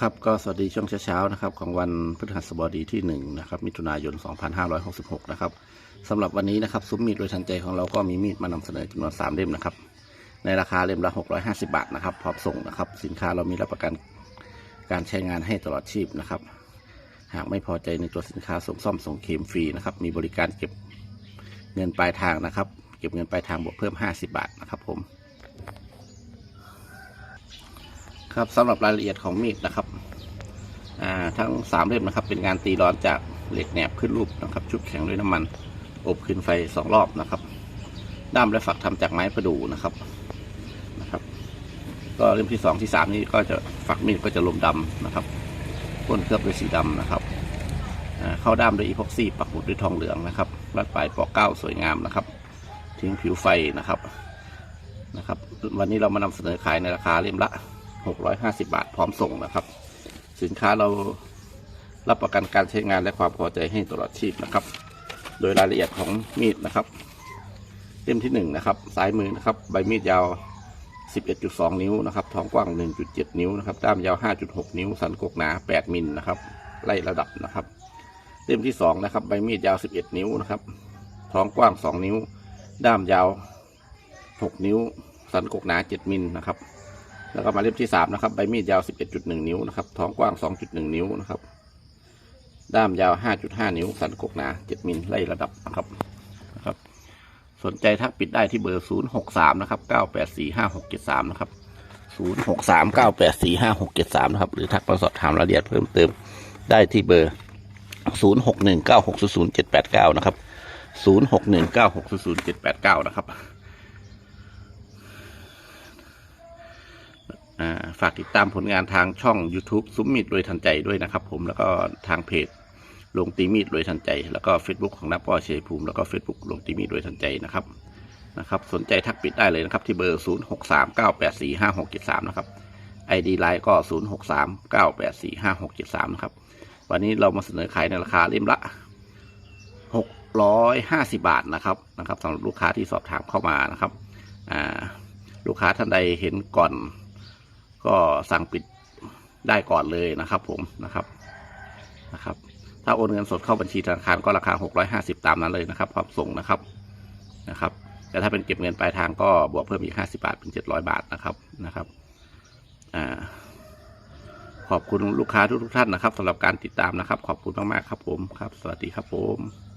ครับก็สวัสดีช่วงเช้าๆนะครับของวันพฤหัสบดีที่1นะครับมิถุนายน 2566 นะครับสำหรับวันนี้นะครับซุ้มมีดโดยทันใจของเราก็มีมีดมานำเสนอจำนวน 3 เล่มนะครับ ในราคาเล่มละ 650 บาทนะครับพร้อมส่งนะครับ สินค้าเรามีรับประกันการใช้งานให้ตลอดชีพนะครับ หากไม่พอใจในตัวสินค้าส่งซ่อมส่งเคมฟรีนะครับมีบริการเก็บเงินปลายทางนะครับ เก็บเงินปลายทางบวกเพิ่ม 50 บาทนะครับผม ครับสำหรับรายละเอียดของมีดนะครับทั้งสามเล่มนะครับ เป็นงานตีร้อนจากเหล็กแหนบขึ้นรูปนะครับ ชุบแข็งด้วยน้ำมัน อบขึ้นไฟสองรอบนะครับด้ามและฝักทำจากไม้ประดู่นะครับนะครับ ก็เล่มที่สองที่สามนี้ก็จะฝักมีดก็จะลมดำนะครับก้นเคลือบด้วยสีดำนะครับเข้าด้ามด้วยอีพ็อกซี่ปักหมุดด้วยทองเหลืองนะครับรัดปลายปอกเก้าสวยงามนะครับ ทิ้งผิวไฟนะครับนะครับ วันนี้เรามานำเสนอขายในราคาเล่มละ 650 บาทพร้อมส่งนะครับ สินค้าเรารับประกันการใช้งานและความพอใจให้ตลอดชีพนะครับ โดยรายละเอียดของมีดนะครับ เล่มที่1นะครับซ้ายมือนะครับ ใบมีดยาว 11.2 นิ้วนะครับท้องกว้าง 1.7 นิ้วนะครับด้ามยาว 5.6 นิ้ว สันกกหนา 8 มิลนะครับ ไล่ระดับนะครับ เล่มที่2นะครับใบมีดยาว 11 นิ้วนะครับ ท้องกว้าง 2 นิ้ว ด้ามยาว 6 นิ้ว สันกกหนา 7 มิลนะครับ แล้วก็มาเล่มที่สามนะครับใบมีดยาวสิบเอ็ดจุดหนึ่งนิ้วนะครับท้องกว้างสองจุดหนึ่งนิ้วนะครับด้ามยาวห้าจุดห้านิ้ว สันกกหนาเจ็ดมิลไล่ระดับนะครับนะครับ สนใจทักปิดได้ที่เบอร์ศูนย์หกสามนะครับเก้าแปดสี่ห้าหกเจ็ดสามนะครับศูนย์หกสามเก้าแปดสี่ห้าหกเจ็ดสามนะครับหรือทักมาสอบถามรายละเอียดเพิ่มเติมได้ที่เบอร์ศูนย์หกหนึ่งเก้าหกศูนย์เจ็ดแปดเก้านะครับศูนย์หกหนึ่งเก้าหกศูนย์เจ็ดแปดเก้านะครับ อ่า ฝากติดตามผลงานทางช่อง YouTube ซุ้มมีดโดยทันใจด้วยนะครับ ผมแล้วก็ทางเพจลงตีมีดโดยทันใจ แล้วก็ Facebook ของนักป้อเชยภูมิแล้วก็ Facebook ลงตีมีดโดยทันใจนะครับนะครับสนใจทักปิดได้เลยนะครับ ที่เบอร์ 0639845673 นะครับ ID ไลน์ก็ 0639845673 นะครับ วันนี้เรามาเสนอขายในราคาเล่มละ 650 บาทนะครับนะครับสำหรับลูกค้าที่สอบถามเข้ามานะครับลูกค้าท่านใดเห็นก่อน ก็สั่งปิดได้ก่อนเลยนะครับผมนะครับนะครับ ถ้าโอนเงินสดเข้าบัญชีธนาคารก็ราคา 650 ตามนั้นเลยนะครับพร้อมส่งนะครับนะครับ แต่ถ้าเป็นเก็บเงินปลายทางก็บวกเพิ่มอีก 50 บาทเป็น 700 บาทนะครับนะครับอ่าขอบคุณลูกค้าทุกๆท่านนะครับสำหรับการติดตามนะครับ ขอบคุณมากๆครับผมครับ สวัสดีครับผม